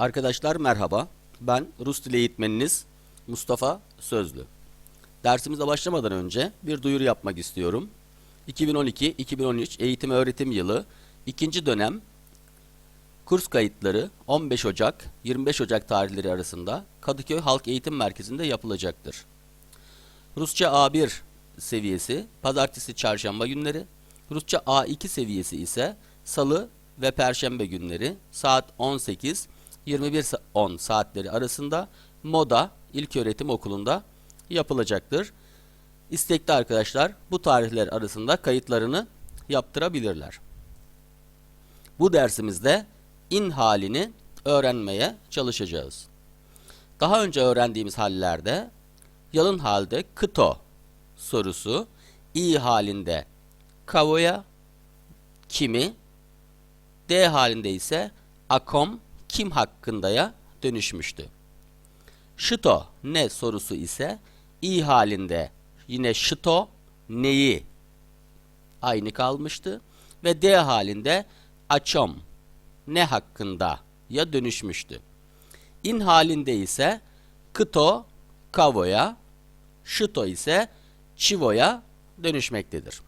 Arkadaşlar merhaba. Ben Rus dili eğitmeniniz Mustafa Sözlü. Dersimize başlamadan önce bir duyuru yapmak istiyorum. 2012-2013 eğitim öğretim yılı ikinci dönem kurs kayıtları 15 Ocak 25 Ocak tarihleri arasında Kadıköy Halk Eğitim Merkezi'nde yapılacaktır. Rusça A1 seviyesi pazartesi çarşamba günleri, Rusça A2 seviyesi ise salı ve perşembe günleri saat 18 21.10 saatleri arasında Moda İlköğretim Okulu'nda yapılacaktır. İstekli arkadaşlar bu tarihler arasında kayıtlarını yaptırabilirler. Bu dersimizde in halini öğrenmeye çalışacağız. Daha önce öğrendiğimiz hallerde yalın halde kıto sorusu i halinde kavoya kimi D halinde ise akom kim hakkındaya dönüşmüştü. Şıto ne sorusu ise i halinde yine şıto neyi aynı kalmıştı ve D halinde açom ne hakkında ya dönüşmüştü. İn halinde ise kıto kavoya, şıto ise çivoya dönüşmektedir.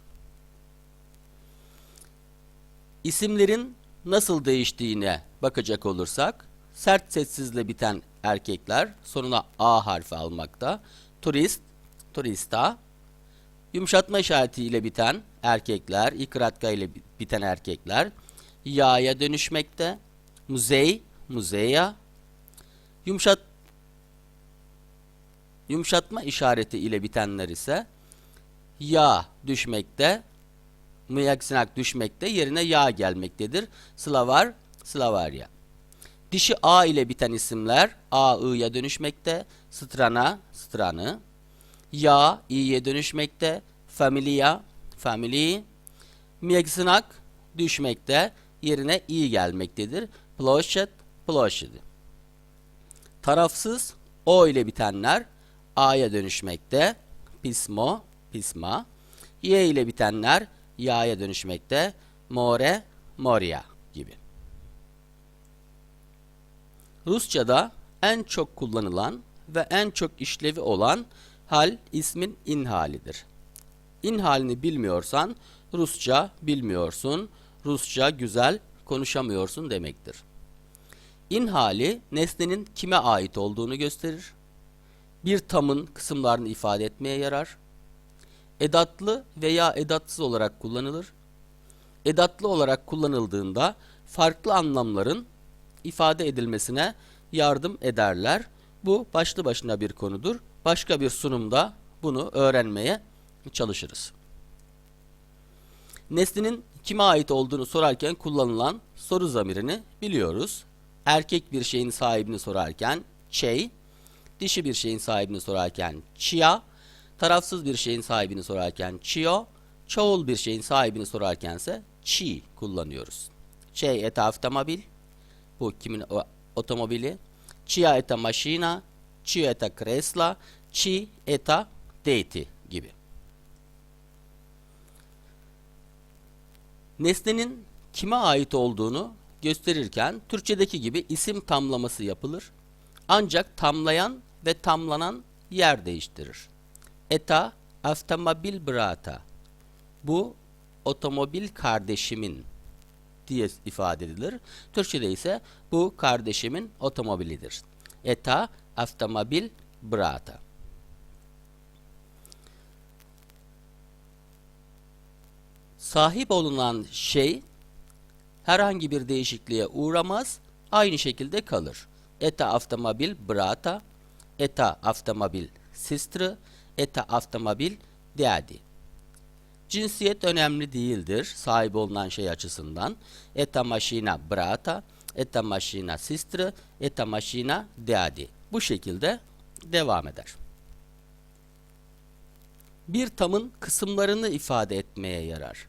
İsimlerin nasıl değiştiğine bakacak olursak, sert sessizle biten erkekler sonuna A harfi almakta. Turist, turista, yumuşatma işaretiyle biten erkekler, ikratka ile biten erkekler, ya'ya dönüşmekte. Muzey, muzeya, yumuşat yumuşatma işareti ile bitenler ise ya düşmekte, mıyaksinak düşmekte yerine ya gelmektedir. Slavar, Slavarya. Dişi A ile biten isimler A, I'ya dönüşmekte. Strana, Stranı. Ya, İ'ye dönüşmekte. Familia, Family. Miyakisinak düşmekte. Yerine İ gelmektedir. Ploşet, Ploşedi. Tarafsız O ile bitenler A'ya dönüşmekte. Pismo, Pisma. Y ile bitenler Ya'ya dönüşmekte. More, Moria gibi. Rusça'da en çok kullanılan ve en çok işlevi olan hal ismin in halidir. İn halini bilmiyorsan Rusça bilmiyorsun, Rusça güzel konuşamıyorsun demektir. İn hali nesnenin kime ait olduğunu gösterir. Bir tamın kısımlarını ifade etmeye yarar. Edatlı veya edatsız olarak kullanılır. Edatlı olarak kullanıldığında farklı anlamların ifade edilmesine yardım ederler. Bu başlı başına bir konudur. Başka bir sunumda bunu öğrenmeye çalışırız. Nesnenin kime ait olduğunu sorarken kullanılan soru zamirini biliyoruz. Erkek bir şeyin sahibini sorarken çey, dişi bir şeyin sahibini sorarken chia, tarafsız bir şeyin sahibini sorarken çio, çoğul bir şeyin sahibini sorarkense çi kullanıyoruz. Çey et avtomobil, bu kimin otomobili, çia eta maşina, çio eta kresla, çi eta deti gibi. Nesnenin kime ait olduğunu gösterirken Türkçedeki gibi isim tamlaması yapılır. Ancak tamlayan ve tamlanan yer değiştirir. Eta avtomobil brata. Bu otomobil kardeşimin diye ifade edilir. Türkçede ise bu kardeşimin otomobilidir. Eta avtomobil brata. Sahip olunan şey herhangi bir değişikliğe uğramaz, aynı şekilde kalır. Eta avtomobil brata, eta avtomobil sistrı, eta avtomobil deadi. Cinsiyet önemli değildir sahip olunan şey açısından. Eta maşina brata, eta maşina sistrı, eta maşina deadi. Bu şekilde devam eder. Bir tamın kısımlarını ifade etmeye yarar.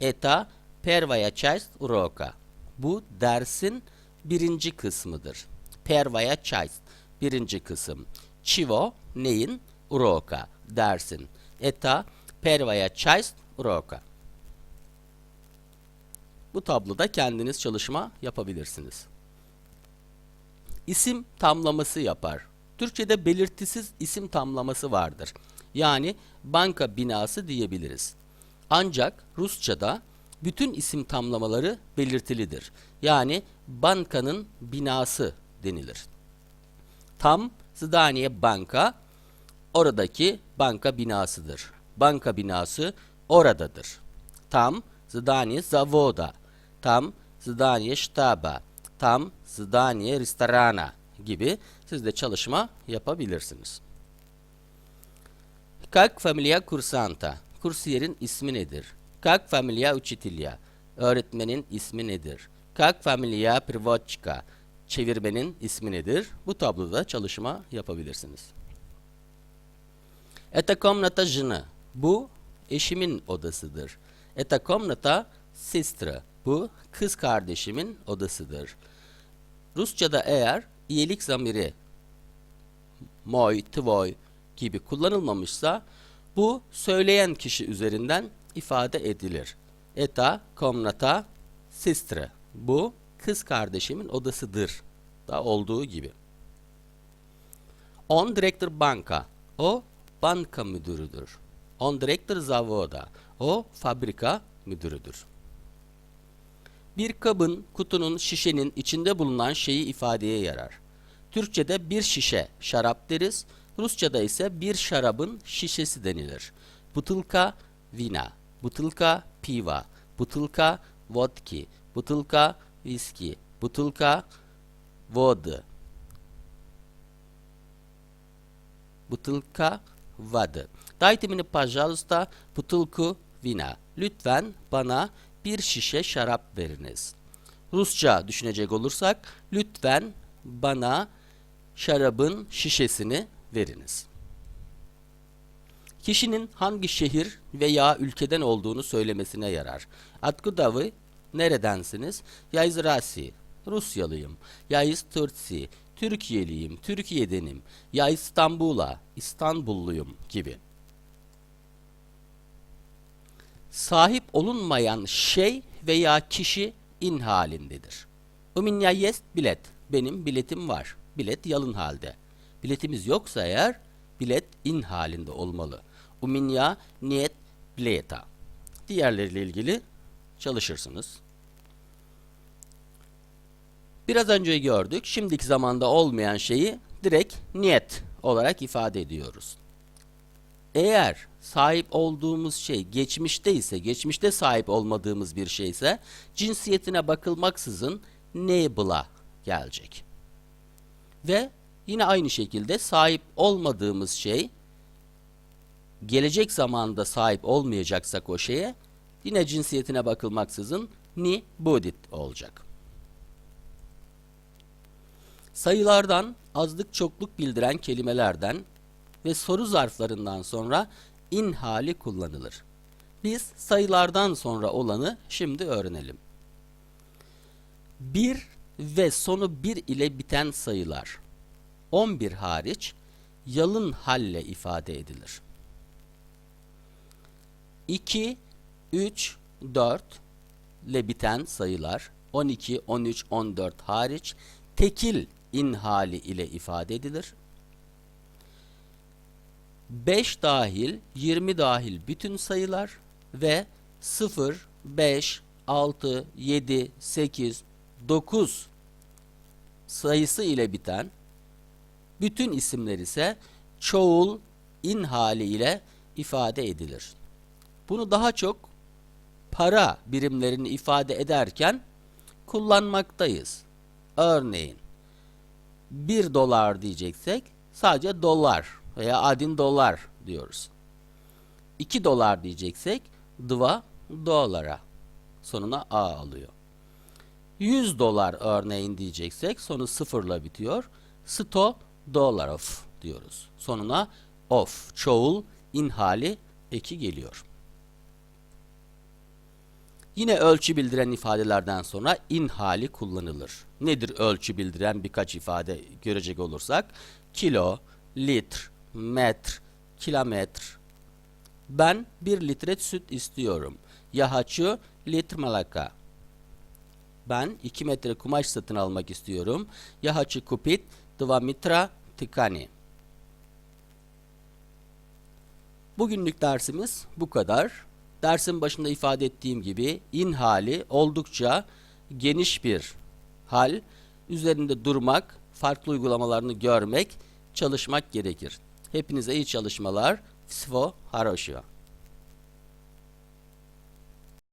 Eta pervaya часть урока. Bu dersin birinci kısmıdır. Pervaya часть birinci kısım. Çivo neyin? uroka dersin. Eta pervaya çayst uroka. Bu tabloda kendiniz çalışma yapabilirsiniz. İsim tamlaması yapar. Türkçe'de belirtisiz isim tamlaması vardır. Yani banka binası diyebiliriz. Ancak Rusça'da bütün isim tamlamaları belirtilidir. Yani bankanın binası denilir. Tam Zdaniye banka oradaki banka binasıdır. Banka binası oradadır. Tam zdaniye zavoda, tam zdaniye штаба, tam zdaniye restorana gibi siz de çalışma yapabilirsiniz. Как familia kursanta? Kursiyerin ismi nedir? Как familia учителя? Öğretmenin ismi nedir? Как familia переводчика? Çevirmenin ismi nedir? Bu tabloda çalışma yapabilirsiniz. Eta komnata jina. Bu eşimin odasıdır. Eta komnata sistra. Bu kız kardeşimin odasıdır. Rusçada eğer iyilik zamiri moy, tvoy gibi kullanılmamışsa bu söyleyen kişi üzerinden ifade edilir. Eta komnata sistra. Bu kız kardeşimin odasıdır da olduğu gibi. On direktör banka. O banka müdürüdür. On direktör zavoda. O fabrika müdürüdür. Bir kabın, kutunun, şişenin içinde bulunan şeyi ifadeye yarar. Türkçe'de bir şişe şarap deriz, Rusça'da ise bir şarabın şişesi denilir. Butılka vina, butılka piva, butılka vodki, butılka viski, butılka vody, butılka воды. Дайте мне, пожалуйста, бутылку vina. Lütfen bana bir şişe şarap veriniz. Rusça düşünecek olursak, lütfen bana şarabın şişesini veriniz. Kişinin hangi şehir veya ülkeden olduğunu söylemesine yarar. Откуда Neredensiniz? Я из России. Rusyalıyım. Ya из Tursi. Türkiye'liyim, Türkiye'denim, ya İstanbul'a, İstanbulluyum gibi. Sahip olunmayan şey veya kişi in halindedir. Uminya yes bilet, benim biletim var, bilet yalın halde. Biletimiz yoksa eğer, bilet in halinde olmalı. Uminya niyet bileta. Diğerleriyle ilgili çalışırsınız. Biraz önce gördük. Şimdiki zamanda olmayan şeyi direkt niyet olarak ifade ediyoruz. Eğer sahip olduğumuz şey geçmişte ise, geçmişte sahip olmadığımız bir şeyse cinsiyetine bakılmaksızın nebla gelecek. Ve yine aynı şekilde sahip olmadığımız şey gelecek zamanda sahip olmayacaksak o şeye yine cinsiyetine bakılmaksızın ni budit olacak. Sayılardan azlık çokluk bildiren kelimelerden ve soru zarflarından sonra in hali kullanılır. Biz sayılardan sonra olanı şimdi öğrenelim. 1 ve sonu 1 ile biten sayılar 11 hariç yalın halle ifade edilir. 2, 3, 4 ile biten sayılar 12, 13, 14 hariç tekil in hali ile ifade edilir. 5 dahil 20 dahil bütün sayılar ve 0, 5, 6, 7, 8, 9 sayısı ile biten bütün isimler ise çoğul in hali ile ifade edilir. Bunu daha çok para birimlerini ifade ederken kullanmaktayız. Örneğin 1 dolar diyeceksek sadece dolar veya adin dolar diyoruz. 2 dolar diyeceksek dva dolara sonuna a alıyor. 100 dolar örneğin diyeceksek sonu sıfırla bitiyor. 100 dolarov diyoruz. Sonuna of çoğul in hali eki geliyor. Yine ölçü bildiren ifadelerden sonra in hali kullanılır. Nedir ölçü bildiren birkaç ifade görecek olursak? Kilo, litre, metre, kilometre. Ben bir litre süt istiyorum. Yahaçı litre malaka. Ben 2 metre kumaş satın almak istiyorum. Yahaçı kupit 2 metre tıkani. Bugünlük dersimiz bu kadar dersin başında ifade ettiğim gibi in hali oldukça geniş bir hal. Üzerinde durmak, farklı uygulamalarını görmek, çalışmak gerekir. Hepinize iyi çalışmalar. Svo Haroşio.